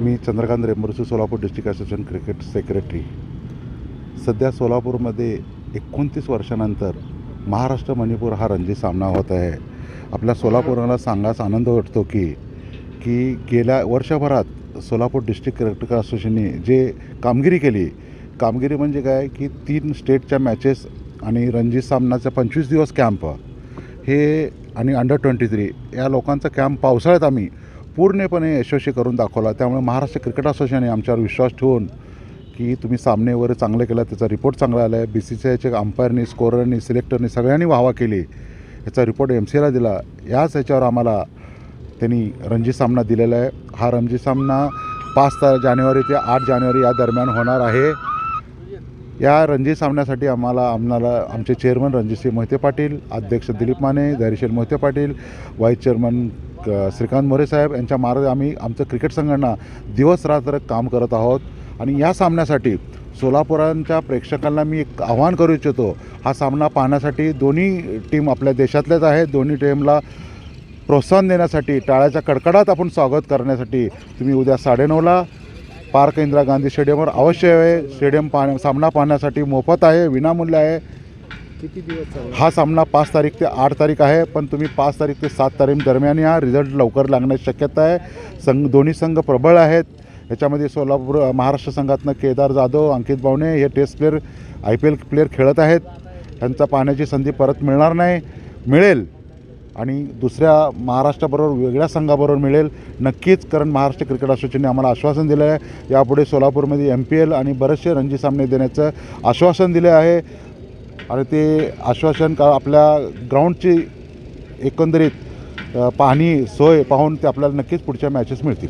मी Chandrakant Rembarsu Solapur district association cricket secretary. सध्या सोलापूरमध्ये एकोणतीस वर्षानंतर महाराष्ट्र मणिपूर हा रणजी सामना होत आहे. आपल्या सोलापूरला सांगाच आनंद वाटतो की की गेल्या वर्षभरात सोलापूर डिस्ट्रिक्ट क्रिकेट असोसिएशनने जे कामगिरी केली कामगिरी म्हणजे काय की तीन स्टेटच्या मॅचेस आणि रणजी सामनाचा पंचवीस दिवस कॅम्प हे आणि अंडर ट्वेंटी थ्री या लोकांचा कॅम्प पावसाळ्यात आम्ही पूर्णपणे यशस्वी करून दाखवला. त्यामुळे महाराष्ट्र क्रिकेट असोसिएशनने आमच्यावर विश्वास ठेवून की तुम्ही सामने वगैरे चांगले केला त्याचा रिपोर्ट चांगला आला आहे बी सी सी आयचे अंपायरनी स्कोररनी सिलेक्टरनी सगळ्यांनी वाहवा केली. याचा रिपोर्ट एम सी एला दिला. याच याच्यावर आम्हाला त्यांनी रणजी सामना दिलेला आहे. हा रणजी सामना पाच ता जानेवारी ते आठ जानेवारी या दरम्यान होणार आहे. या रणजी सामन्यासाठी आम्हाला आम्हाला आमचे चेअरमन रणजितसिंह मोहिते पाटील अध्यक्ष दिलीप माने धैर्यशील मोहिते पाटील व्हाईस चेअरमन श्रीकांत मोरे साहेब यांच्या मार्गे आम्ही आमचं क्रिकेट संघटना दिवस रात्र काम करत आहोत. आणि या सामन्यासाठी सोलापुरांच्या प्रेक्षकांना मी एक आव्हान करू इच्छितो. हा सामना पाहण्यासाठी दोन्ही टीम आपल्या देशातल्याच आहेत. दोन्ही टीमला प्रोत्साहन देण्यासाठी टाळ्याच्या कडकडात आपण स्वागत करण्यासाठी तुम्ही उद्या साडेनऊला पार्क इंदिरा गांधी स्टेडियमवर अवश्य आहे स्टेडियम पाहण्या सामना पाहण्यासाठी मोफत आहे विनामूल्य आहे. किती दिवस हा सामना पाच तारीख ते आठ तारीख आहे पण तुम्ही पाच तारीख ते सात तारीख दरम्यान या. रिझल्ट लवकर लागण्याची शक्यता आहे. संघ दोन्ही संघ प्रबळ आहेत. याच्यामध्ये सोलापूर महाराष्ट्र संघातनं केदार जाधव अंकित बावणे हे test player I P L player खेळत आहेत. त्यांचा पाहण्याची संधी परत मिळणार नाही. मिळेल. आणि दुसऱ्या महाराष्ट्राबरोबर वेगळ्या संघाबरोबर मिळेल. नक्कीच कारण महाराष्ट्र क्रिकेट असोसिएशनने आम्हाला आश्वासन दिलं आहे यापुढे सोलापूरमध्ये एम पी एल आणि बरेचसे रणजी सामने देण्याचं आश्वासन दिले आहे. आणि ते आश्वासन का आपल्या ग्राउंडची एकंदरीत पाहणी सोय पाहून ते आपल्याला नक्कीच पुढच्या मॅचेस मिळतील.